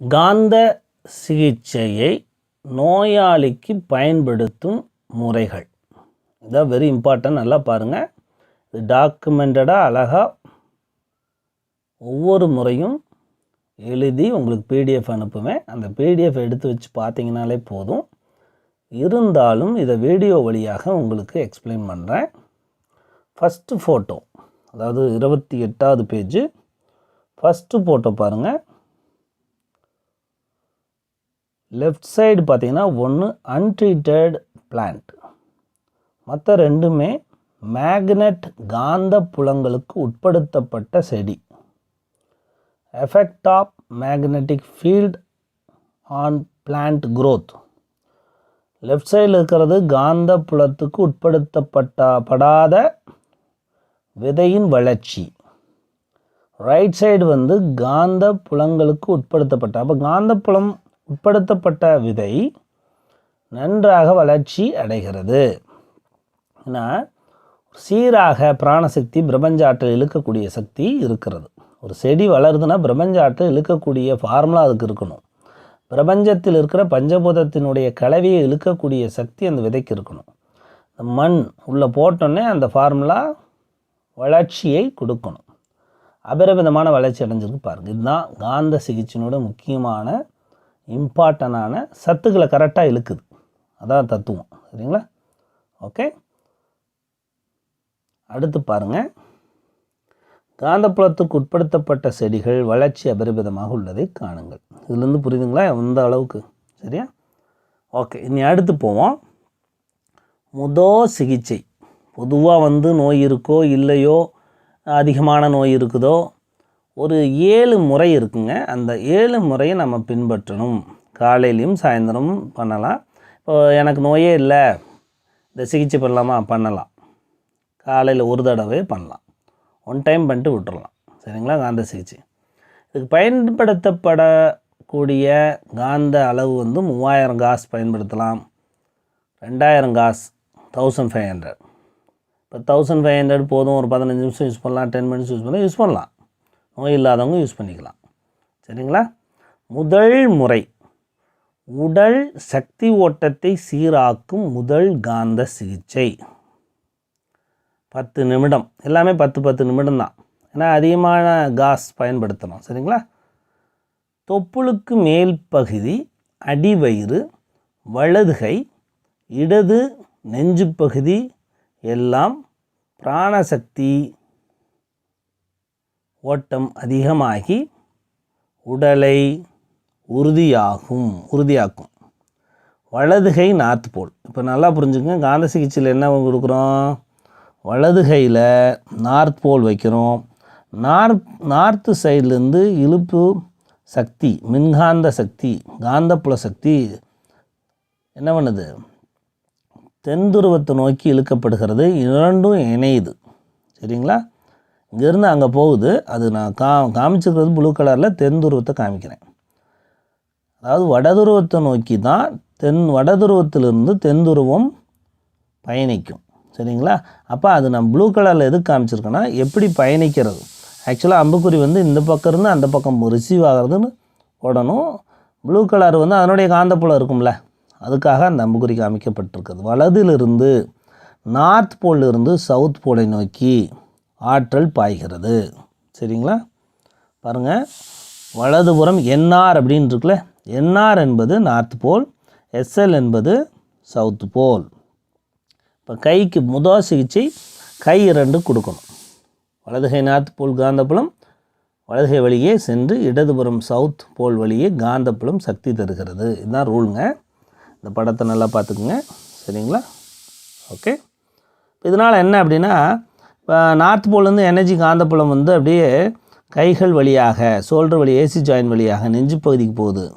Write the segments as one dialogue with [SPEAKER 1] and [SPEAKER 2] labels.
[SPEAKER 1] காந்த சிகிச்சையை நோயாளிக்கு பயன்படுத்தும் முறைகள். இதான் வெரி இம்பார்ட்டன்ட் நல்லா பாருங்கள் இது டாக்குமெண்டடாக அழகாக ஒவ்வொரு முறையும் எழுதி உங்களுக்கு பிடிஎஃப் அனுப்புவேன். அந்த பிடிஎஃப் எடுத்து வச்சு பார்த்தீங்கனாலே போதும். இருந்தாலும் இதை வீடியோ வழியாக உங்களுக்கு எக்ஸ்பிளைன் பண்ணுறேன் ஃபஸ்ட்டு ஃபோட்டோ அதாவது இருபத்தி எட்டாவது பேஜு ஃபஸ்ட்டு ஃபோட்டோ பாருங்கள் லெஃப்ட் சைடு பார்த்தீங்கன்னா ஒன்று அன்ட்ரீட்டட் பிளான்ட் மற்ற ரெண்டுமே மேக்னெட் காந்த புலங்களுக்கு உட்படுத்தப்பட்ட செடி. Effect of magnetic field on plant growth left சைடில் இருக்கிறது காந்த புலத்துக்கு உட்படுத்தப்பட்ட படாத விதையின் வளர்ச்சி. ரைட் சைடு வந்து காந்த புலங்களுக்கு உட்படுத்தப்பட்ட. அப்போ காந்த புலம் உட்படுத்தப்பட்ட விதை நன்றாக வளர்ச்சி அடைகிறது. ஏன்னா சீராக பிராணசக்தி பிரபஞ்ச ஆற்றல் இழுக்கக்கூடிய சக்தி இருக்கிறது. ஒரு செடி வளருதுன்னா பிரபஞ்ச ஆற்றல் இழுக்கக்கூடிய ஃபார்முலா அதுக்கு இருக்கணும். பிரபஞ்சத்தில் இருக்கிற பஞ்சபூதத்தினுடைய கலவையை இழுக்கக்கூடிய சக்தி அந்த விதைக்கு இருக்கணும். இந்த மண் உள்ளே போட்டோன்னே அந்த ஃபார்முலா வளர்ச்சியை கொடுக்கணும். அபரிமிதமான வளர்ச்சி அடைஞ்சிருக்கு பாருங்கள் இதுதான் காந்த சிகிச்சையினோட முக்கியமான இம்பார்ட்டண்டான சத்துக்களை கரெக்டாக இழுக்குது. அதான் தத்துவம். சரிங்களா? ஓகே அடுத்து பாருங்கள் காந்தப்புலத்துக்கு உட்படுத்தப்பட்ட செடிகள் வளர்ச்சி அபரிமிதமாக உள்ளதை காணுங்கள். இதுலேருந்து புரியுதுங்களா? எந்த அளவுக்கு? சரியா? ஓகே இனி அடுத்து போவோம். முதோ சிகிச்சை. பொதுவாக வந்து நோய் இருக்கோ இல்லையோ அதிகமான நோய் இருக்குதோ ஒரு ஏழு முறை இருக்குங்க. அந்த ஏழு முறையை நம்ம பின்பற்றணும். காலையிலையும் சாயந்தரமும் பண்ணலாம். இப்போ எனக்கு நோயே இல்லை. இந்த சிகிச்சை பண்ணலாமா? பண்ணலாம். காலையில் ஒரு தடவை பண்ணலாம். ஒன் டைம் பண்ணிட்டு விட்டுறலாம். சரிங்களா? காந்த சிகிச்சை. இதுக்கு பயன்படுத்தப்படக்கூடிய காந்த அளவு வந்து மூவாயிரம் காஸ் பயன்படுத்தலாம். ரெண்டாயிரம் காஸ் தௌசண்ட் ஃபைவ் ஹண்ட்ரட் இப்போ தௌசண்ட் ஃபைவ் ஹண்ட்ரட் போதும். ஒரு பதினஞ்சு நிமிஷம் யூஸ் பண்ணலாம். டென் மினிட்ஸ் யூஸ் பண்ணலாம். யூஸ் பண்ணலாம். நோய் இல்லாதவங்க யூஸ் பண்ணிக்கலாம். சரிங்களா? முதல் முறை உடல் சக்தி ஓட்டத்தை சீராக்கும் முதல் காந்த சிகிச்சை. பத்து நிமிடம் எல்லாமே பத்து பத்து நிமிடம் தான். ஏன்னா அதிகமான காஸ் பயன்படுத்தணும். சரிங்களா? தொப்புளுக்கு மேல் பகுதி அடிவயிறு வலதுகை இடது நெஞ்சு பகுதி எல்லாம் பிராணசக்தி ஓட்டம் அதிகமாகி உடலை உறுதியாகும் உறுதியாக்கும். வலதுகை நார்த் போல் இப்போ நல்லா புரிஞ்சுக்கங்க காந்த சிகிச்சையில் என்ன கொடுக்குறோம்? வலது கையில் நார்த் போல் வைக்கிறோம். நார்த் நார்த்து சைட்லேருந்து இழுப்பு சக்தி மின்காந்த சக்தி காந்தப்புல சக்தி என்ன பண்ணுது? தென் துருவத்தை நோக்கி இழுக்கப்படுகிறது இரண்டும் இணையுது. சரிங்களா? இங்கேருந்து அங்கே போகுது. அது நான் கா காமிச்சிருக்கிறது ப்ளூ கலரில் தென் துருவத்தை காமிக்கிறேன். அதாவது வடதுருவத்தை நோக்கி தான் தென் வடதுருவத்திலிருந்து தென் துருவம் பயணிக்கும். சரிங்களா? அப்போ அது நான் ப்ளூ கலரில் எதுக்கு காமிச்சிருக்கேன்னா எப்படி பயணிக்கிறது? ஆக்சுவலாக அம்புக்குறி வந்து இந்த பக்கம் இருந்து அந்த பக்கம் ரிசீவ் ஆகிறதுன்னு போடணும் ப்ளூ கலர் வந்து அதனுடைய காந்தப்புலம் இருக்கும்ல. அதுக்காக அந்த அம்புக்குறி காமிக்கப்பட்டிருக்குது. வலதிலிருந்து நார்த் போலிருந்து சவுத் போலை நோக்கி. ஆற்றல் பாய்கிறது. சரிங்களா? பாருங்கள் வலதுபுறம் என்ஆர் அப்படின்னு இருக்குல்ல என்ஆர் என்பது நார்த் போல் எஸ்எல் என்பது சவுத் போல். இப்போ கைக்கு முதல் சிகிச்சை கை இரண்டு கொடுக்கணும். வலதுகை நார்த் போல் காந்தப்புலம் வலதுகை வழியே சென்று இடதுபுறம் சவுத் போல் வழியே காந்தப்புலம் சக்தி தருகிறது. இதுதான் ரூலுங்க. இந்த படத்தை நல்லா பார்த்துக்குங்க. சரிங்களா? ஓகே. இதனால் என்ன அப்படின்னா நார்த் போல்லேருந்து எனர்ஜி காந்தப்புலம் வந்து அப்படியே கைகள் வழியாக சோல்டர் வழி ஏசி ஜாயின் வழியாக நெஞ்சு பகுதிக்கு போகுது.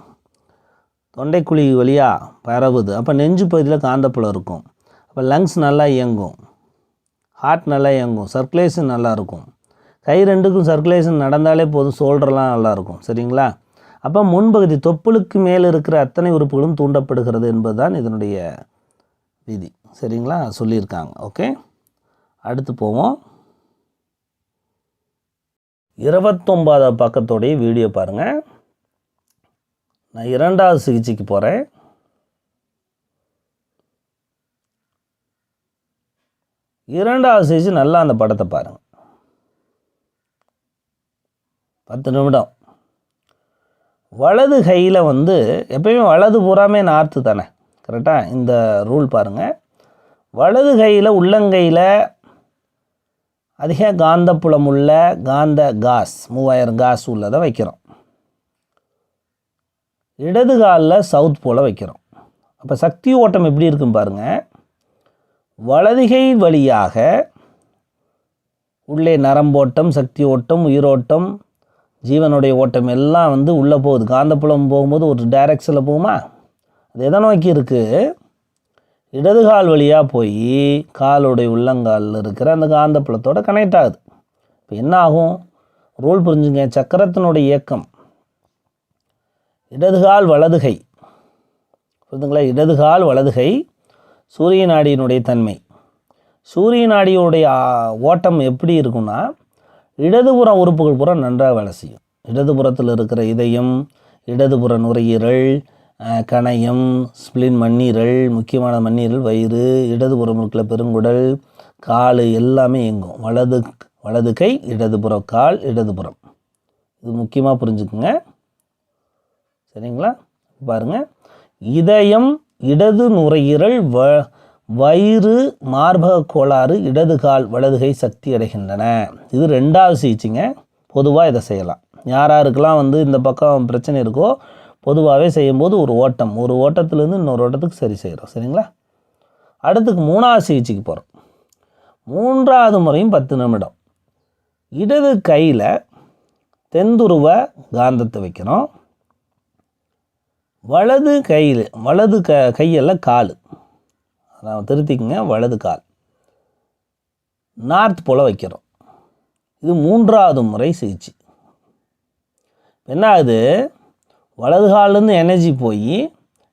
[SPEAKER 1] தொண்டைக்குழி வழியாக பரவுது. அப்போ நெஞ்சு பகுதியில் காந்தப்புலம் இருக்கும். அப்போ லங்ஸ் நல்லா இயங்கும். ஹார்ட் நல்லா இயங்கும். சர்க்குலேஷன் நல்லாயிருக்கும் கை ரெண்டுக்கும் சர்க்குலேஷன் நடந்தாலே போதும். சோல்டர்லாம் நல்லாயிருக்கும் சரிங்களா? அப்போ முன்பகுதி தொப்புளுக்கு மேலே இருக்கிற அத்தனை உறுப்புகளும் தூண்டப்படுகிறது என்பதுதான் இதனுடைய விதி. சரிங்களா? சொல்லியிருக்காங்க. ஓகே அடுத்து போவோம். இருபத்தொம்பதாவது பக்கத்தோடைய வீடியோ பாருங்கள் நான் இரண்டாவது சிகிச்சைக்கு போகிறேன் இரண்டாவது சிகிச்சை நல்லா அந்த படத்தை பாருங்கள் பத்து நிமிடம். வலது கையில் வந்து எப்பயுமே வலது பூராமே நார்த்து தானே. கரெக்டாக இந்த ரூல் பாருங்கள் வலது கையில் உள்ளங்கையில் அதிக காந்தப்புலம் உள்ள காந்த காஸ் மூவாயிரம் காஸ் உள்ளதை வைக்கிறோம். இடது காலில் சவுத் போல் வைக்கிறோம். அப்போ சக்தி ஓட்டம் எப்படி இருக்கும் பாருங்கள் வலதுகை வழியாக உள்ளே நரம்போட்டம் சக்தி ஓட்டம் உயிரோட்டம் ஜீவனுடைய ஓட்டம் எல்லாம் வந்து உள்ளே போகுது. காந்தப்புலம் போகும்போது ஒரு டைரக்ஷனில் போகுமா? அது எதை நோக்கி இருக்குது இடது கால் வழியாக போய் காலுடைய உள்ளங்காலில் இருக்கிற அந்த காந்தப்புலத்தோடு கனெக்ட் ஆகுது. இப்போ என்ன ஆகும்? ரூல் புரிஞ்சுங்க. சக்கரத்தினுடைய இயக்கம். இடதுகால் வலதுகை புரிதுங்களா இடதுகால் வலதுகை சூரிய நாடியினுடைய தன்மை. சூரிய நாடியுடைய ஓட்டம் எப்படி இருக்கும்னா இடதுபுற உறுப்புகள் பூரா நன்றாக வேலை செய்யும். இடதுபுறத்தில் இருக்கிற இதயம் இடதுபுற நுரையீரல் கணையம் ஸ்பிளின் மண்ணீரல் முக்கியமான மண்ணீரல் வயிறு இடதுபுறம் இருக்கிற பெருங்குடல் கால் எல்லாமே இயங்கும். வலது வலது கை இடதுபுற கால் இடதுபுறம் இது முக்கியமாக புரிஞ்சுக்குங்க. சரிங்களா? பாருங்க. இதயம் இடது நுரையீரல் வ வயிறு மார்பக கோளாறு இடது கால் வலதுகை சக்தி அடைகின்றன. இது ரெண்டாவது சிகிச்சைங்க. பொதுவாக இதை செய்யலாம். யார் வந்து இந்த பக்கம் பிரச்சனை இருக்கோ பொதுவாகவே செய்யும்போது ஒரு ஓட்டம். ஒரு ஓட்டத்துலேருந்து இன்னொரு ஓட்டத்துக்கு சரி செய்கிறோம் சரிங்களா? அடுத்துக்கு மூணாவது சிகிச்சைக்கு போகிறோம் மூன்றாவது முறையும் பத்து நிமிடம். இடது கையில் தென்துருவ காந்தத்தை வைக்கிறோம் வலது கையில் வலது க கையில் கால். நான் திருத்திக்கங்க. வலது கால். நார்த் போல் வைக்கிறோம். இது மூன்றாவது முறை சிகிச்சை. என்ன ஆகுது? வலது கால்லேருந்து எனர்ஜி போய்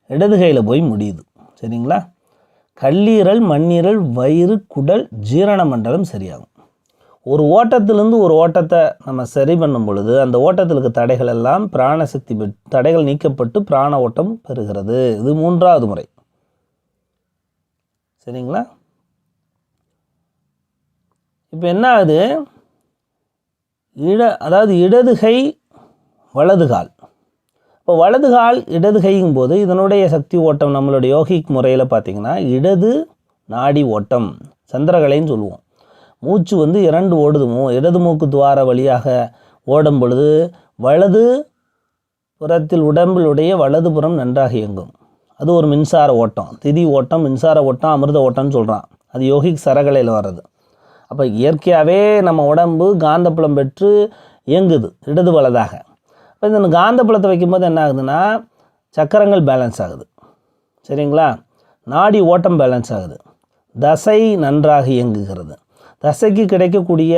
[SPEAKER 1] இடது கையில் போய் முடியுது. சரிங்களா? கல்லீரல் மண்ணீரல் வயிறு குடல் ஜீரண மண்டலம் சரியாகும். ஒரு ஓட்டத்திலேருந்து ஒரு ஓட்டத்தை நம்ம சரி பண்ணும் பொழுது அந்த ஓட்டத்தில் இருக்க தடைகள் எல்லாம் பிராணசக்தி தடைகள் நீக்கப்பட்டு பிராண ஓட்டம் பெறுகிறது. இது மூன்றாவது முறை. சரிங்களா? இப்போ என்ன ஆகுது? இட அதாவது இடது கை வலது கால். இப்போ வலது கால் இடது கையும் போது இதனுடைய சக்தி ஓட்டம் நம்மளுடைய யோகிக் முறையில் பார்த்தீங்கன்னா இடது நாடி ஓட்டம் சந்திரகலைன்னு சொல்லுவோம். மூச்சு வந்து இரண்டு ஓடுது. மூ இடது மூக்கு துவார வழியாக ஓடும் பொழுது வலது புறத்தில் உடம்பிலுடைய வலதுபுறம் நன்றாக இயங்கும். அது ஒரு மின்சார ஓட்டம். திதி ஓட்டம் மின்சார ஓட்டம் அமிர்த ஓட்டம்னு சொல்கிறான் அது யோகிக் சரகலையில் வர்றது. அப்போ இயற்கையாகவே நம்ம உடம்பு காந்தப்புலம் பெற்று இயங்குது இடது வலதாக. இப்போ இந்த காந்தப்புலத்தை வைக்கும்போது என்ன ஆகுதுன்னா சக்கரங்கள் பேலன்ஸ் ஆகுது. சரிங்களா? நாடி ஓட்டம் பேலன்ஸ் ஆகுது. தசை நன்றாக இயங்குகிறது. தசைக்கு கிடைக்கக்கூடிய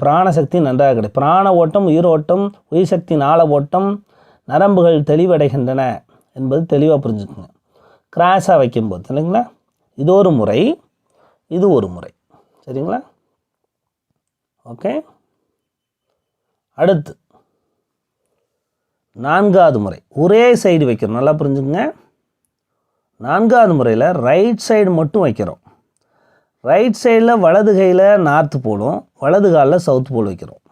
[SPEAKER 1] பிராணசக்தி நன்றாக கிடைக்கும் பிராண ஓட்டம் உயிரோட்டம் உயிர் சக்தி நாள ஓட்டம் நரம்புகள் தெளிவடைகின்றன என்பது தெளிவாக புரிஞ்சுக்குங்க. கிராஸாக வைக்கும்போது இல்லைங்களா இது ஒரு முறை இது ஒரு முறை. சரிங்களா? ஓகே அடுத்து நான்காவது முறை. ஒரே சைடு வைக்கிறோம். நல்லா புரிஞ்சுக்கங்க. நான்காவது முறையில் ரைட் சைடு மட்டும் வைக்கிறோம். ரைட் சைடில் வலது கையில் நார்த்து போலும் வலது காலில் சவுத் போல் வைக்கிறோம்.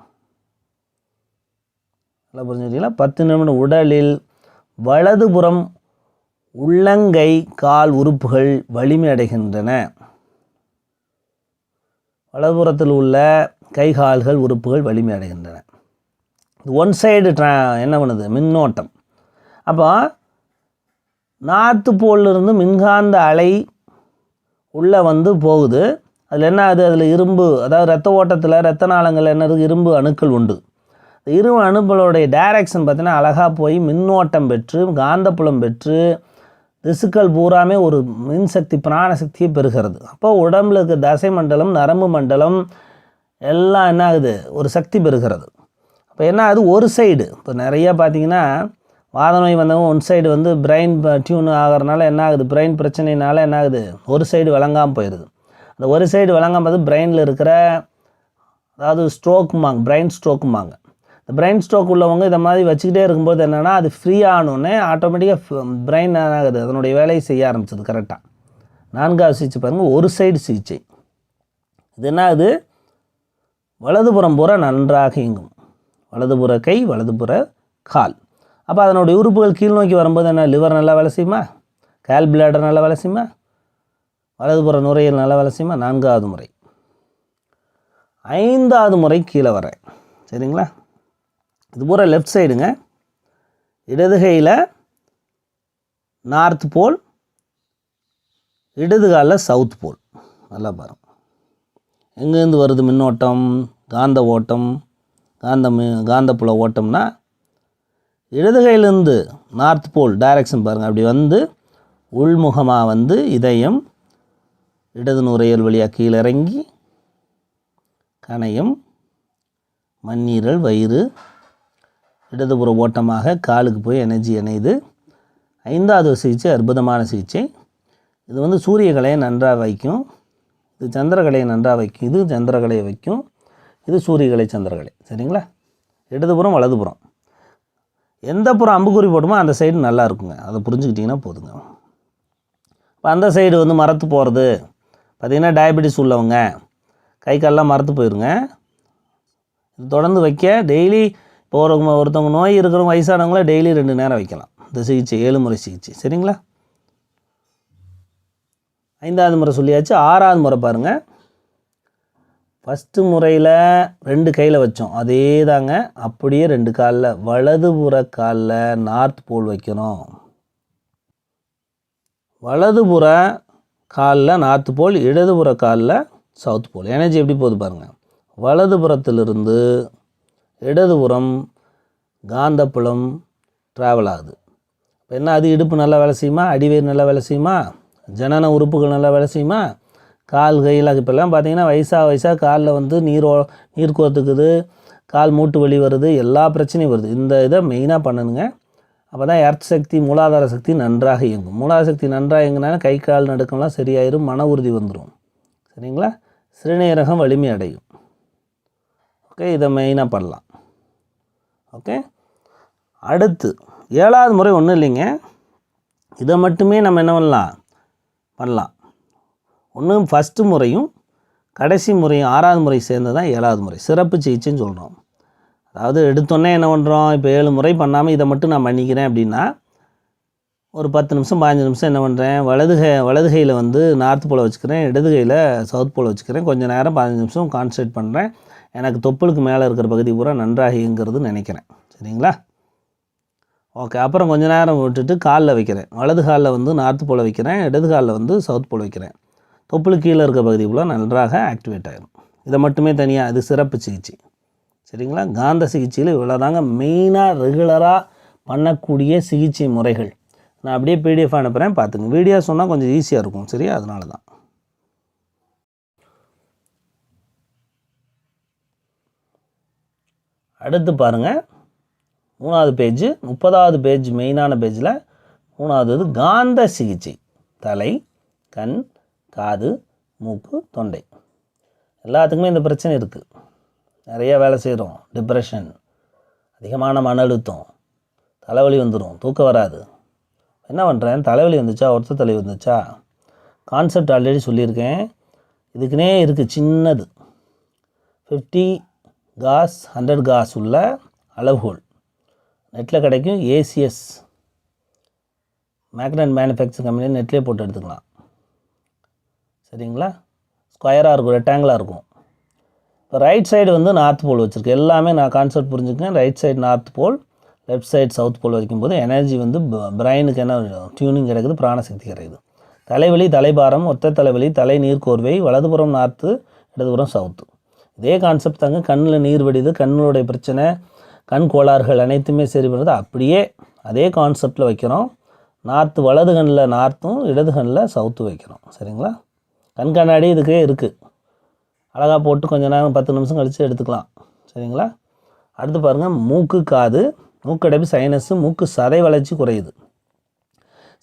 [SPEAKER 1] நல்லா புரிஞ்சுக்கிட்டீங்களா? பத்து நிமிடம் உடலில் வலதுபுறம் உள்ளங்கை கால் உறுப்புகள் வலிமை அடைகின்றன வலதுபுறத்தில் உள்ள கை கால்கள் உறுப்புகள் வலிமை அடைகின்றன ஒன் சைடு ட்ரா என்ன பண்ணுது? மின்னோட்டம். அப்போ நார்த்து போலிருந்து மின்காந்த அலை உள்ளே வந்து போகுது. அதில் என்ன ஆகுது? அதில் இரும்பு அதாவது ரத்த ஓட்டத்தில் ரத்த நாளங்கள் என்ன இருக்குது இரும்பு அணுக்கள் உண்டு. இந்த இரும்பு அணுக்களுடைய டைரக்ஷன் பார்த்தீங்கன்னா அழகாக போய் மின்னோட்டம் பெற்று காந்தப்புலம் பெற்று திசுக்கள் பூராமே ஒரு மின்சக்தி பிராணசக்தியை பெறுகிறது. அப்போ உடம்புல இருக்க தசை மண்டலம் நரம்பு மண்டலம் எல்லாம் என்ன ஆகுது? ஒரு சக்தி பெறுகிறது. இப்போ என்ன ஆகுது ஒரு சைடு இப்போ நிறையா பார்த்தீங்கன்னா வாத நோய் வந்தவங்க ஒன் சைடு வந்து பிரெயின் டியூன் ஆகிறனால என்ன ஆகுது? பிரெயின் பிரச்சனைனால என்ன ஆகுது? ஒரு சைடு விளங்காமல் போயிடுது அந்த ஒரு சைடு விளங்காமல் பிரெயினில் இருக்கிற அதாவது ஸ்ட்ரோக்குமாங்க பிரெயின் ஸ்ட்ரோக்குமாங்க இந்த பிரெயின் ஸ்ட்ரோக் உள்ளவங்க இதை மாதிரி வச்சுக்கிட்டே இருக்கும்போது என்னென்னா அது ஃப்ரீ ஆனோடனே ஆட்டோமேட்டிக்காக பிரெயின் ஆகுது? அதனுடைய வேலையை செய்ய ஆரம்பிச்சது கரெக்டாக நான்காவது சிகிச்சை பாருங்கள் ஒரு சைடு சிகிச்சை. இது என்ன ஆகுது? வலதுபுறம் பூரா நன்றாக இயங்கும். வலதுபுற கை வலதுபுற கால். அப்போ அதனுடைய உறுப்புகள் கீழ் நோக்கி வரும்போது என்ன? லிவர் நல்லா வேலை செய்யுமா? கால் பிளாடர் நல்லா வேலை செய்யுமா? வலதுபுற நுரையீரல் நல்லா வேலை செய்யுமா? நான்காவது முறை. ஐந்தாவது முறை கீழே வரேன் சரிங்களா? இது பூரா லெஃப்ட் சைடுங்க இடதுகையில் நார்த் போல் இடது காலில் சவுத் போல் நல்லா பாருங்கள் எங்கேருந்து வருது மின்னோட்டம்? காந்த ஓட்டம். காந்தம் காந்தப்புல ஓட்டம்னா இடதுகையிலேருந்து நார்த் போல் டைரக்ஷன் பாருங்கள் அப்படி வந்து உள்முகமாக வந்து இதயம் இடது நுரையல் வழியாக கீழிறங்கி கணையம் மண்ணீரல் வயிறு இடதுபுற ஓட்டமாக காலுக்கு போய் எனர்ஜி இணையுது. ஐந்தாவது சிகிச்சை அற்புதமான சிகிச்சை. இது வந்து சூரியகலையை நன்றாக வைக்கும். இது சந்திரகலையை நன்றாக வைக்கும். இது சந்திரகலையை வைக்கும். இது சூரியகலை சந்திரகலை சரிங்களா? இடதுபுறம் வலதுபுறம். எந்த புறம் அம்புக்குறி போட்டுமோ அந்த சைடு நல்லா இருக்குங்க. அதை புரிஞ்சுக்கிட்டிங்கன்னா போதுங்க. இப்போ அந்த சைடு வந்து மரத்து போகிறது பார்த்திங்கன்னா டயபெட்டிஸ் உள்ளவங்க. கை கால்லாம் மரத்து போயிருங்க. இது தொடர்ந்து வைக்க. டெய்லி இப்போ ஒரு ஒருத்தவங்க நோய் இருக்கிறவங்க வயசானவங்கள டெய்லி ரெண்டு நேரம் வைக்கலாம். இந்த சிகிச்சை ஏழு முறை சிகிச்சை. சரிங்களா? ஐந்தாவது முறை சொல்லியாச்சு. ஆறாவது முறை பாருங்கள் ஃபஸ்ட்டு முறையில் ரெண்டு கையில் வச்சோம். அதே தாங்க அப்படியே ரெண்டு காலில் வலதுபுற காலில் நார்த் போல் வைக்கணும். வலதுபுற காலில் நார்த் போல் இடதுபுற காலில் சவுத் போல் எனர்ஜி எப்படி போகுது பாருங்கள் வலதுபுறத்திலிருந்து இடதுபுறம் காந்தப்புலம் ட்ராவல் ஆகுது. இப்போ என்ன அது இடுப்பு நல்லா வேலை செய்யுமா? அடிவேர் நல்லா வேலை செய்யுமா? ஜனன உறுப்புகள் நல்லா வேலை செய்யுமா? கால் கையில் இப்போல்லாம் பார்த்தீங்கன்னா வயசாக வயசாக காலில் வந்து நீரோ நீர் கோத்துக்குது கால் மூட்டு வலி வருது எல்லா பிரச்சனையும் வருது. இந்த இதை மெயினாக பண்ணணுங்க. அப்போ தான் எர்த் சக்தி மூலாதார சக்தி நன்றாக இயங்கும். மூலாதார சக்தி நன்றாக இயங்கினாலும் கை கால் நடுக்கம்லாம் சரியாயிரும் மன உறுதி வந்துடும் சரிங்களா? சிறுநீரகம் வலிமை அடையும். ஓகே இதை மெயினாக பண்ணலாம். ஓகே? அடுத்து ஏழாவது முறை ஒன்றும் இல்லைங்க. இதை மட்டுமே நம்ம என்ன பண்ணலாம்? பண்ணலாம். ஒன்று ஃபஸ்ட்டு முறையும் கடைசி முறையும் ஆறாவது முறை சேர்ந்து தான் ஏழாவது முறை. சிறப்பு சிகிச்சைன்னு சொல்கிறோம் அதாவது எடுத்தோன்னே என்ன பண்ணுறோம் இப்போ ஏழு முறை பண்ணாமல் இதை மட்டும் நான் பண்ணிக்கிறேன் அப்படின்னா ஒரு பத்து நிமிஷம் பதினஞ்சு நிமிஷம் என்ன பண்ணுறேன் வலது கை வலது கையில் வந்து நார்த் போல் வச்சுக்கிறேன் இடதுகையில் சவுத் போல் வச்சுக்கிறேன். கொஞ்சம் நேரம் பதினஞ்சு நிமிஷம் கான்சன்ட்ரேட் பண்ணுறேன் எனக்கு தொப்புளுக்கு மேலே இருக்கிற பகுதி பூரா நன்றாக இயங்குறதுன்னு நினைக்கிறேன். சரிங்களா? ஓகே அப்புறம் கொஞ்ச நேரம் விட்டுட்டு காலில் வைக்கிறேன். வலது காலில் வந்து நார்த் போல் வைக்கிறேன் இடது காலில் வந்து சவுத் போல் வைக்கிறேன். தொப்புளுக்கு கீழே இருக்க பகுதி ஃபுல்லாக நன்றாக ஆக்டிவேட் ஆகிடும் இதை மட்டுமே தனியாக அது சிறப்பு சிகிச்சை. சரிங்களா? காந்த சிகிச்சையில் இவ்வளோதாங்க மெயினாக ரெகுலராக பண்ணக்கூடிய சிகிச்சை முறைகள். நான் அப்படியே பிடிஎஃப் அனுப்புகிறேன் பார்த்துங்க. வீடியோ சொன்னால் கொஞ்சம் ஈஸியாக இருக்கும் சரியா? அதனால தான் அடுத்து பாருங்கள் மூணாவது பேஜ் முப்பதாவது பேஜ் மெயினான பேஜில் மூணாவது காந்த சிகிச்சை. தலை கண் காது மூக்கு தொண்டை. எல்லாத்துக்குமே இந்த பிரச்சனை இருக்குது நிறைய வேலை செய்கிறோம் டிப்ரெஷன் அதிகமான மன அழுத்தம் தலைவலி வந்துடும் தூக்கம் வராது. என்ன பண்ணுறேன் தலைவலி வந்துச்சா? ஒருத்த தலைவலி வந்துச்சா? கான்செப்ட் ஆல்ரெடி சொல்லியிருக்கேன். இதுக்குனே இருக்குது சின்னது. ஃபிஃப்டி காஸ் ஹண்ட்ரட் காஸ் உள்ள அளவுகோல். நெட்டில் கிடைக்கும் ஏசிஎஸ் மேக்னட் மேனுஃபேக்சரிங் கம்பெனி நெட்லேயே போட்டு எடுத்துக்கலாம். சரிங்களா? ஸ்கொயராக இருக்கும் ரெக்டாங்கிளாக இருக்கும். இப்போ ரைட் சைடு வந்து நார்த் போல் வச்சுருக்கு. எல்லாமே நான் concept புரிஞ்சுக்கேன் right side north pole left side south pole வைக்கும்போது எனர்ஜி வந்து பிரெயினுக்கு என்ன டியூனிங் கிடைக்குது பிராணசக்தி கிடைக்குது. தலைவலி தலைபாரம் ஒற்றை தலைவலி தலை நீர்க்கோர்வை வலதுபுறம் நார்த்து இடதுபுறம் சவுத்து இதே கான்செப்ட் தாங்க. கண்ணில் நீர் வடிது கண்ணுடைய பிரச்சனை கண் கோளாறுகள் அனைத்துமே சரி பண்ணுறது அப்படியே அதே கான்செப்டில் வைக்கிறோம். நார்த்து வலது கண்ணில் நார்த்தும் இடது கண்ணில் சவுத்து வைக்கிறோம். சரிங்களா? கண் கண்ணாடி இதுக்கே இருக்குது அழகாக போட்டு கொஞ்ச நேரம் பத்து நிமிஷம் கழித்து எடுத்துக்கலாம். சரிங்களா? அடுத்து பாருங்கள் மூக்கு காது மூக்கடைப்பு சைனஸு மூக்கு சதை வளர்ச்சி குறையுது.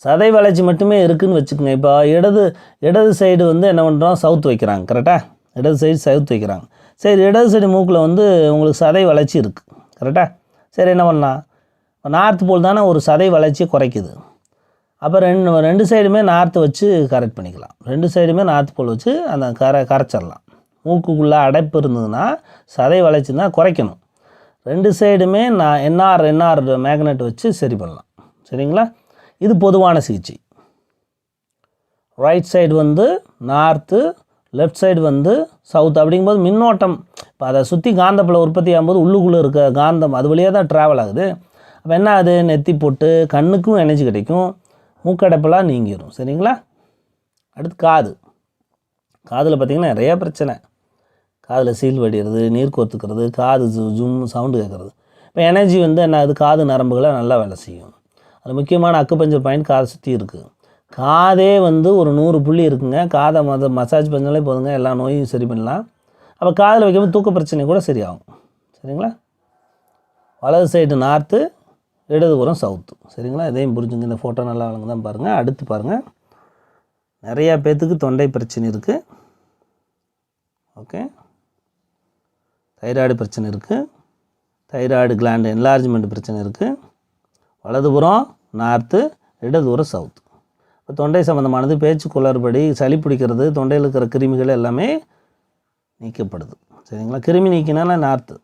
[SPEAKER 1] சதை வளர்ச்சி மட்டுமே இருக்குதுன்னு வச்சுக்கோங்க. இப்போ இடது இடது சைடு வந்து என்ன பண்ணுறோம் சவுத் வைக்கிறாங்க கரெக்டாக இடது சைடு சவுத் வைக்கிறாங்க. சரி இடது சைடு மூக்கில் வந்து உங்களுக்கு சதை வளர்ச்சி இருக்குது கரெக்டாக சரி என்ன பண்ணலாம்? நார்த் போல் தானே ஒரு சதை வளர்ச்சியை குறைக்குது. அப்போ ரெண்டு ரெண்டு சைடுமே நார்த்து வச்சு கரெக்ட் பண்ணிக்கலாம். ரெண்டு சைடுமே நார்த்து போல் வச்சு அந்த கரை கரைச்சிடலாம். மூக்குக்குள்ளே அடைப்பு இருந்ததுன்னா சதை வளர்ச்சின்னா குறைக்கணும். ரெண்டு சைடுமே நான் என்ஆர் என்ஆர் மேக்னெட் வச்சு சரி பண்ணலாம். சரிங்களா? இது பொதுவான சிகிச்சை. ரைட் சைடு வந்து நார்த்து லெஃப்ட் சைடு வந்து சவுத் அப்படிங்கும்போது மின்னோட்டம். இப்போ அதை சுற்றி காந்தப்பில் உற்பத்தி ஆகும்போது உள்ளுக்குள்ளே இருக்க காந்தம் அது வழியாக தான் ட்ராவல் ஆகுது. அப்போ என்ன ஆகுது? நெத்தி போட்டு கண்ணுக்கும் எனர்ஜி கிடைக்கும். மூக்கடைப்பெல்லாம் நீங்கிடும் சரிங்களா? அடுத்து காது. காதில் பார்த்திங்கன்னா நிறைய பிரச்சனை. காதில் சீல் வடிகிறது நீர் கோத்துக்கிறது காது ஜு ஜும் சவுண்டு கேட்குறது இப்போ எனர்ஜி வந்து என்ன ஆகுது? காது நரம்புகளை நல்லா வேலை செய்யும். அது முக்கியமான அக்குப்பஞ்சர் பாயிண்ட் காதை சுற்றி இருக்குது காதே வந்து ஒரு நூறு புள்ளி இருக்குங்க. காதை மத மசாஜ் பண்ணாலே போதுங்க. எல்லா நோயும் சரி பண்ணலாம். அப்போ காதில் வைக்கும்போது தூக்க பிரச்சனை கூட சரியாகும். சரிங்களா? வலது சைடு நார்த்து இடதுபுறம் சவுத்து சரிங்களா? இதையும் புரிஞ்சுங்க. இந்த ஃபோட்டோ நல்லா வழங்க தான் பாருங்கள் அடுத்து பாருங்கள் நிறையா பேர்த்துக்கு தொண்டை பிரச்சனை இருக்குது ஓகே தைராய்டு பிரச்சனை இருக்குது தைராய்டு கிளாண்டு என்லார்ஜ்மெண்ட் பிரச்சனை இருக்குது வலதுபுறம் நார்த்து இடதுபுறம் சவுத்து இப்போ தொண்டை சம்மந்தமானது பேச்சு குளறுபடி சளி பிடிக்கிறது தொண்டையில் இருக்கிற கிருமிகள் எல்லாமே நீக்கப்படுது. சரிங்களா? கிருமி நீக்கினால நார்த்து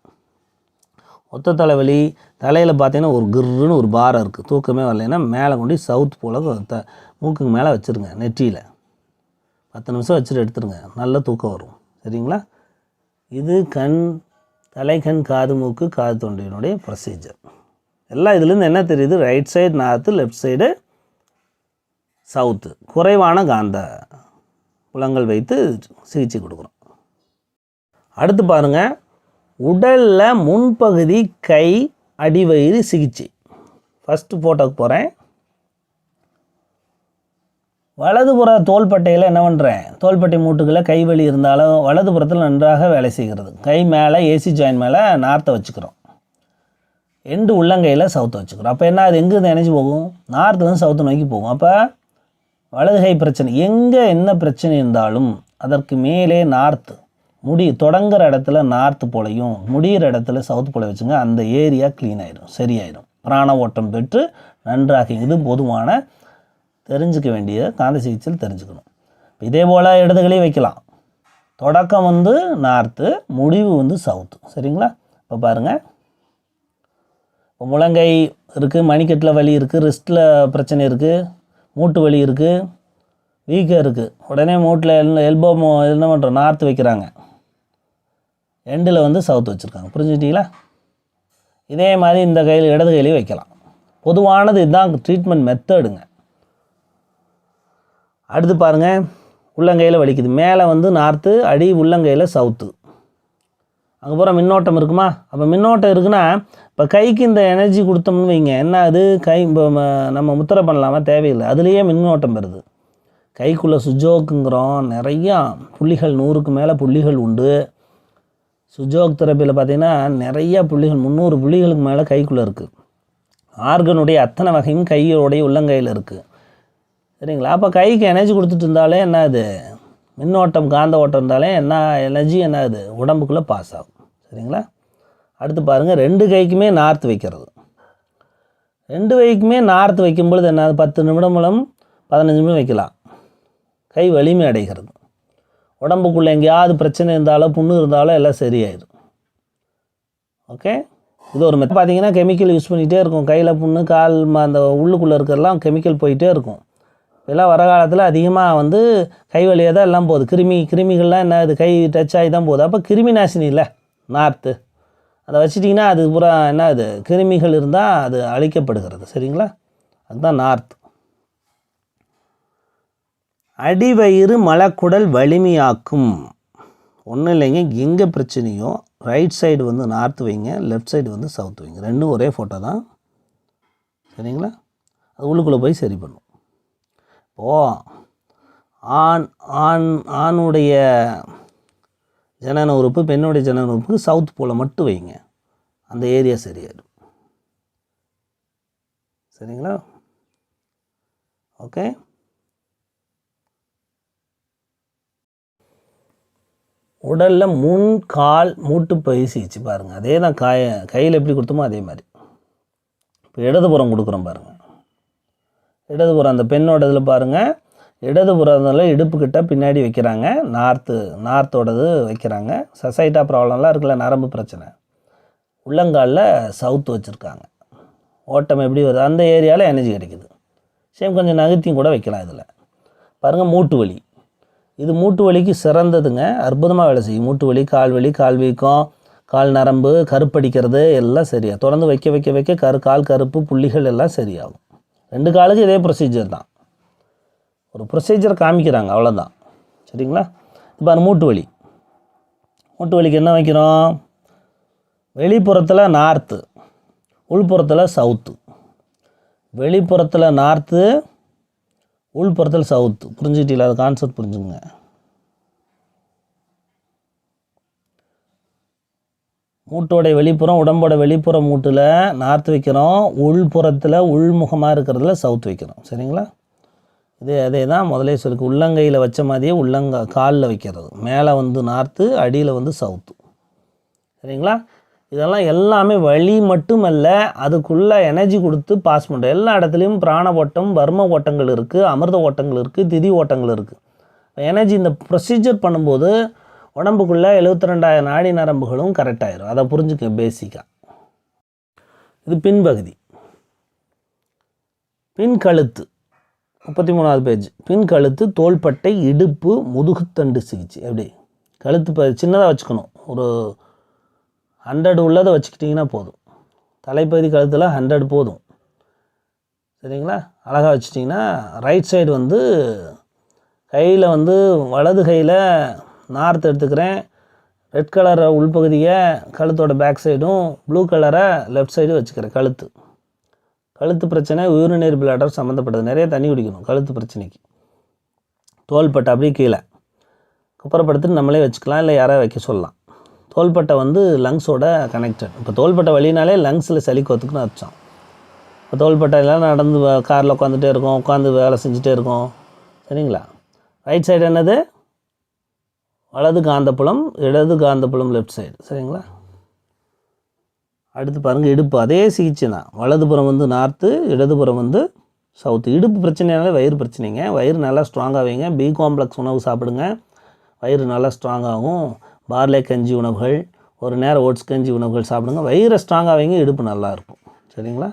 [SPEAKER 1] ஒத்த தலைவலி தலையில் பார்த்தீங்கன்னா ஒரு கிருன்னு ஒரு பாரம் இருக்குது தூக்கமே வரலைன்னா மேலே கொண்டு சவுத் போல் த மூக்குக்கு மேலே வச்சுருங்க நெற்றியில். பத்து நிமிஷம் வச்சுட்டு எடுத்துருங்க. நல்ல தூக்கம் வரும். சரிங்களா? இது கண் தலை கண் காது மூக்கு காது தொண்டையினுடைய ப்ரொசீஜர் எல்லாம் இதுலேருந்து என்ன தெரியுது? Right side north left side south குறைவான காந்த புலங்கள் வைத்து சிகிச்சை கொடுக்குறோம். அடுத்து பாருங்கள் உடலில் முன்பகுதி கை அடிவயிறு சிகிச்சை. ஃபஸ்ட்டு ஃபோட்டோக்கு போகிறேன் வலதுபுற தோள்பட்டையில் என்ன பண்ணுறேன் தோள்பட்டை மூட்டுகளில் கை வலி இருந்தாலும் வலதுபுறத்தில் நன்றாக வேலை செய்கிறது. கை மேலே ஏசி ஜாயின் மேலே நார்த்தை வச்சுக்கிறோம். எண்டு உள்ளங்கையில் சவுத்தை வச்சுக்கிறோம். அப்போ என்ன அது எங்கேருந்து நினைச்சு போகும்? நார்த்து சவுத்து நோக்கி போகும். அப்போ வலது கை பிரச்சனை எங்கே என்ன பிரச்சனை இருந்தாலும் அதற்கு மேலே நார்த்து முடி தொடங்குற இடத்துல நார்த்து போலையும் முடிகிற இடத்துல சவுத் போல வச்சுங்க அந்த ஏரியா க்ளீன் ஆயிடும் சரியாயிடும் பிராண ஓட்டம் பெற்று நன்றாக இது பொதுவான தெரிஞ்சுக்க வேண்டிய காந்த சிகிச்சையில் தெரிஞ்சுக்கணும். இதே போல் இடதுகளையும் வைக்கலாம். தொடக்கம் வந்து நார்த்து முடிவு வந்து சவுத்து சரிங்களா? இப்போ பாருங்கள் இப்போ முழங்கை இருக்குது மணிக்கட்டில் வலி இருக்குது ரிஸ்ட்டில் பிரச்சனை இருக்குது மூட்டு வலி இருக்குது வீக்கம் இருக்குது உடனே மூட்டில் எல் எல்போ என்ன பண்ணுறோம் நார்த்து வைக்கிறாங்க. எண்டில் வந்து சவுத்து வச்சுருக்காங்க. புரிஞ்சுக்கிட்டீங்களா? இதே மாதிரி இந்த கையில் இடது கையிலையும் வைக்கலாம். பொதுவானது இதுதான் ட்ரீட்மெண்ட் மெத்தடுங்க அடுத்து பாருங்கள் உள்ளங்கையில் வலிக்குது. மேலே வந்து நார்த்து அடி உள்ளங்கையில் சவுத்து அங்கே பூரா மின்னோட்டம் இருக்குமா? அப்போ மின்னோட்டம் இருக்குன்னா இப்போ கைக்கு இந்த எனர்ஜி கொடுத்தோம்னு வைங்க. என்ன அது? கை இப்போ நம்ம முத்திரை பண்ணலாமா? தேவையில்லை. அதுலேயே மின்னோட்டம் வருது. கைக்குள்ளே சுஜோக்குங்கிறோம். நிறையா புள்ளிகள் நூறுக்கு மேலே புள்ளிகள் உண்டு. சுஜோக் தெரப்பியில் பார்த்தீங்கன்னா நிறைய புள்ளிகள் முந்நூறு புள்ளிகளுக்கு மேலே கைக்குள்ளே இருக்குது ஆர்கனுடைய அத்தனை வகையும் கையோடைய உள்ளங்கையில் இருக்குது சரிங்களா? அப்போ கைக்கு எனர்ஜி கொடுத்துட்டு இருந்தாலே என்ன அது மின்னோட்டம் காந்த ஓட்டம் இருந்தாலே என்ன எனர்ஜி என்ன அது உடம்புக்குள்ளே பாஸ் ஆகும். சரிங்களா? அடுத்து பாருங்கள் ரெண்டு கைக்குமே நார்த்து வைக்கிறது. ரெண்டு கைக்குமே நார்த்து வைக்கும் பொழுது என்ன பத்து நிமிடம் மூலம் பதினஞ்சு நிமிடம் வைக்கலாம். கை வலிமை அடைகிறது. உடம்புக்குள்ளே எங்கேயாவது பிரச்சனை இருந்தாலோ புண்ணு இருந்தாலோ எல்லாம் சரியாயிடும் ஓகே இது ஒரு மெத்தட் பார்த்தீங்கன்னா கெமிக்கல் யூஸ் பண்ணிகிட்டே இருக்கும். கையில் புண்ணு கால் அந்த உள்ளுக்குள்ளே இருக்கிறதெல்லாம் கெமிக்கல் போயிட்டே இருக்கும். இதெல்லாம் வர காலத்தில் அதிகமாக வந்து கை வழியாக தான் எல்லாம் போகுது. கிருமி கிருமிகள்லாம் என்ன அது கை டச் ஆகி தான் போகுது. அப்போ கிருமி நாசினி இல்லை நார்த்து அதை வச்சிட்டிங்கன்னா அது பூரா என்ன அது? கிருமிகள் இருந்தால் அது அழிக்கப்படுகிறது. சரிங்களா? அதுதான் நார்த் அடிவயிறு மலக்குடல் வலிமையாக்கும். ஒன்றும் இல்லைங்க எங்கே பிரச்சனையோ ரைட் சைடு வந்து நார்த் வைங்க லெஃப்ட் சைடு வந்து சவுத் வைங்க. ரெண்டும் ஒரே ஃபோட்டோ தான். சரிங்களா? அது உள்ளுக்குள்ளே போய் சரி பண்ணும். இப்போது ஆண் ஆண் ஆணுடைய ஜனன உறுப்பு பெண்ணுடைய ஜனன உறுப்புக்கு சவுத் போல் மட்டும் வைங்க. அந்த ஏரியா சரியாயிடும். சரிங்களா? ஓகே உடலில் முன் கால் மூட்டு பை பாருங்கள் அதே தான் காய கையில் எப்படி கொடுத்தோமோ அதே மாதிரி. இப்போ இடதுபுறம் கொடுக்குறோம் பாருங்கள் இடதுபுறம் அந்த பெண்ணோட இதில் பாருங்கள் இடதுபுறத்தில் இடுப்புக்கிட்ட பின்னாடி வைக்கிறாங்க. நார்த்து நார்த்தோடது வைக்கிறாங்க. சசைட்டா ப்ராப்ளம்லாம் இருக்குல்ல நரம்பு பிரச்சனை. உள்ளங்காலில் சவுத் வச்சுருக்காங்க. ஓட்டம் எப்படி வருது? அந்த ஏரியாவில் எனர்ஜி கிடைக்குது. சேம் கொஞ்சம் நகர்த்தியும் கூட வைக்கலாம் இதில். பாருங்கள் மூட்டு வலி. இது மூட்டு வலிக்கு சிறந்ததுங்க. அற்புதமாக வேலை செய்யும். மூட்டு வலி கால் வலி கால் வீக்கம் கால் நரம்பு கருப்படிக்கிறது எல்லாம் சரியாக தொடர்ந்து வைக்க வைக்க வைக்க கரு கால் கருப்பு புள்ளிகள் எல்லாம் சரியாகும். ரெண்டு காலுக்கு இதே ப்ரொசீஜர் தான். ஒரு ப்ரொசீஜர் காமிக்கிறாங்க அவ்வளோதான் சரிங்களா? இப்போ மூட்டு வலி. மூட்டு வலிக்கு என்ன வைக்கிறோம்? வெளிப்புறத்தில் நார்த்து உள்புறத்தில் சவுத்து வெளிப்புறத்தில் நார்த்து உள்புறத்தில் சவுத்து. புரிஞ்சுக்கிட்டீங்களா? அது கான்செப்ட் புரிஞ்சுங்க மூட்டோட வெளிப்புறம் உடம்போட வெளிப்புற மூட்டில் நார்த்து வைக்கிறோம். உள்புறத்தில் உள்முகமாக இருக்கிறதுல சவுத் வைக்கிறோம். சரிங்களா? இதே அதே தான் முதலே சொல்லிருக்கு. உள்ளங்கையில் வச்ச மாதிரியே உள்ளங்க காலில் வைக்கிறது. மேலே வந்து நார்த்து அடியில் வந்து சவுத்து சரிங்களா? இதெல்லாம் எல்லாமே வழி மட்டுமல்ல அதுக்குள்ளே எனர்ஜி கொடுத்து பாஸ் பண்ணுறோம் எல்லா இடத்துலையும் பிராண ஓட்டம் வர்ம ஓட்டங்கள் இருக்குது அமிர்த ஓட்டங்கள் இருக்குது திதி ஓட்டங்கள் இருக்குது எனர்ஜி இந்த ப்ரொசீஜர் பண்ணும்போது உடம்புக்குள்ளே எழுபத்தி ரெண்டாயிரம் நாடி நரம்புகளும் கரெக்ட் ஆயிரும். அதை புரிஞ்சுக்க பேசிக்காக இது பின்பகுதி. பின் கழுத்து முப்பத்தி மூணாவது பேஜ் பின் கழுத்து தோள்பட்டை இடுப்பு முதுகுத்தண்டு சிகிச்சை. எப்படி? கழுத்து இப்போ சின்னதாக வச்சுக்கணும். ஒரு ஹண்ட்ரட் உள்ளதை வச்சுக்கிட்டிங்கன்னா போதும். தலைப்பகுதி கழுத்தில் ஹண்ட்ரட் போதும். சரிங்களா? அழகாக வச்சிட்டிங்கன்னா ரைட் சைடு வந்து கையில் வந்து வலது கையில் நார்த் எடுத்துக்கிறேன். ரெட் கலரை உள்பகுதியை கழுத்தோட பேக் சைடும் ப்ளூ கலரை லெஃப்ட் சைடு வச்சுக்கிறேன் கழுத்து. கழுத்து பிரச்சனை யூரினரி பிளாடர் சம்மந்தப்பட்டது நிறைய தண்ணி குடிக்கணும் கழுத்து பிரச்சனைக்கு. தோள்பட்டை அப்படியே கீழே. குப்புறப்படுத்திட்டு நம்மளே வச்சுக்கலாம் இல்லை யாராவது வைக்க சொல்லலாம். தோள்பட்டை வந்து லங்ஸோட கனெக்டட் இப்போ தோள்பட்டை வழினாலே லங்ஸில் சளி கொத்துக்குன்னு அர்த்தம். இப்போ தோள்பட்டையெல்லாம் நடந்து காரில் உட்காந்துட்டே இருக்கோம் உட்காந்து வேலை செஞ்சுட்டே இருக்கோம். சரிங்களா? ரைட் சைடு என்னது? வலது காந்தப்புலம் இடது காந்தப்புலம் லெஃப்ட் சைடு சரிங்களா? அடுத்து பாருங்கள் இடுப்பு. அதே சிகிச்சை தான். வலதுபுறம் வந்து நார்த்து இடதுபுறம் வந்து சவுத்து இடுப்பு பிரச்சனைனாலே வயிறு பிரச்சனைங்க. வயிறு நல்லா ஸ்ட்ராங்காக வைங்க. பி காம்ப்ளெக்ஸ் உணவு சாப்பிடுங்க. வயிறு நல்லா ஸ்ட்ராங்காகும் பார்லே கஞ்சி உணவுகள் ஒரு நேரம் ஓட்ஸ் கஞ்சி உணவுகள் சாப்பிடுங்க. வயிறை ஸ்ட்ராங்காக வைங்க இடுப்பு நல்லா இருக்கும். சரிங்களா?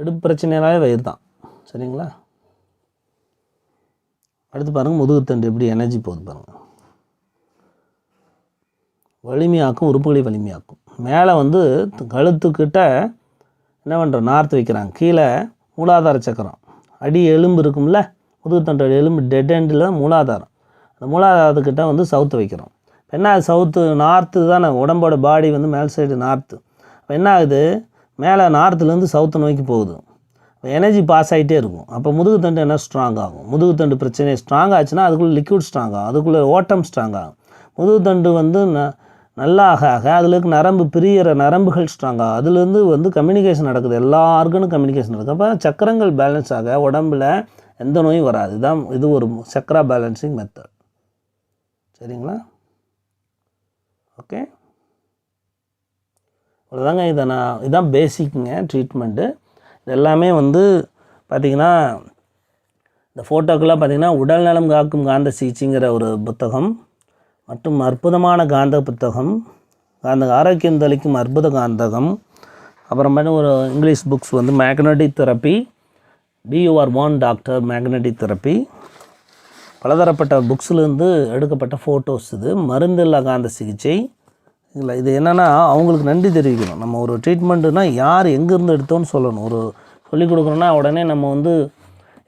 [SPEAKER 1] இடுப்பு பிரச்சனைனாலே வயிறு தான். சரிங்களா? அடுத்து பாருங்கள் முதுகுத்தண்டு எப்படி எனர்ஜி போகுது பாருங்கள் வலிமையாக்கும் உறுப்புகளை வலிமையாக்கும். மேலே வந்து கழுத்துக்கிட்ட என்ன பண்ணுறோம் நார்த்து வைக்கிறாங்க. கீழே மூலாதார சக்கரம். அடி எலும்பு இருக்கும்ல முதுகுத்தண்டு எலும்பு டெட் எண்டில் மூலாதாரம். அந்த மூலாதாரத்துக்கிட்ட வந்து சவுத்து வைக்கிறோம். என்ன சவுத்து நார்த்து தானே? உடம்போட பாடி வந்து மேல் சைடு நார்த்து இப்போ என்ன ஆகுது? மேலே நார்த்துலேருந்து சவுத்து நோக்கி போகுது. எனர்ஜி பாஸ் ஆகிட்டே இருக்கும். அப்போ முதுகு தண்டு என்ன ஸ்ட்ராங் ஆகும்? முதுகுத்தண்டு பிரச்சனை ஸ்ட்ராங் ஆச்சுன்னா அதுக்குள்ளே லிக்விட் ஸ்ட்ராங் ஆகும். அதுக்குள்ளே ஓட்டம் ஸ்ட்ராங் ஆகும். முதுகுத்தண்டு வந்து ந நல்லா ஆக ஆக அதில் இருக்க நரம்பு பிரியிற நரம்புகள் ஸ்ட்ராங் ஆகும். அதுலேருந்து வந்து கம்யூனிகேஷன் நடக்குது. எல்லா ஆர்கனும் கம்யூனிகேஷன் நடக்குது அப்போ சக்கரங்கள் பேலன்ஸ் ஆக உடம்புல எந்த நோயும் வராது. இதுதான் இது ஒரு சக்கரா பேலன்சிங் மெத்தட் சரிங்களா? ஓகே அவ்வளோதாங்க இதை நான் இதுதான் பேசிக்குங்க ட்ரீட்மெண்ட்டு இது எல்லாமே வந்து பார்த்திங்கன்னா இந்த ஃபோட்டோக்கெல்லாம் பார்த்திங்கன்னா உடல்நலம் காக்கும் காந்த சிகிச்சைங்கிற ஒரு புத்தகம் மற்றும் அற்புதமான காந்த புத்தகம் காந்த ஆரோக்கியம் தெளிக்கும் அற்புத காந்தகம் அப்புறமேட்டு ஒரு இங்கிலீஷ் புக்ஸ் வந்து magnetic therapy pure one doctor magnetic therapy பலதரப்பட்ட புக்ஸ்லேருந்து எடுக்கப்பட்ட ஃபோட்டோஸ் இது. மருந்தில்லா காந்த சிகிச்சை. இல்லை இது என்னென்னா அவங்களுக்கு நன்றி தெரிவிக்கணும். நம்ம ஒரு ட்ரீட்மெண்ட்டுனா யார் எங்கேருந்து எடுத்தோன்னு சொல்லணும். ஒரு சொல்லிக் கொடுக்குறோன்னா உடனே நம்ம வந்து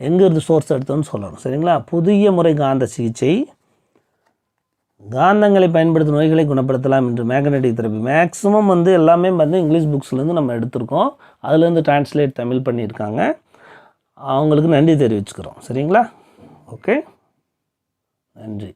[SPEAKER 1] எங்கேருந்து சோர்ஸ் எடுத்தோன்னு சொல்லணும். சரிங்களா? புதிய முறை காந்த சிகிச்சை. காந்தங்களை பயன்படுத்தும் நோய்களை குணப்படுத்தலாம் என்று மேக்னட்டிக் தெரப்பி மேக்ஸிமம் வந்து எல்லாமே வந்து இங்கிலீஷ் புக்ஸ்லேருந்து நம்ம எடுத்திருக்கோம். அதுலேருந்து டிரான்ஸ்லேட் தமிழ் பண்ணியிருக்காங்க. அவங்களுக்கு நன்றி தெரிவிச்சுக்கிறோம். சரிங்களா? ஓகே நன்றி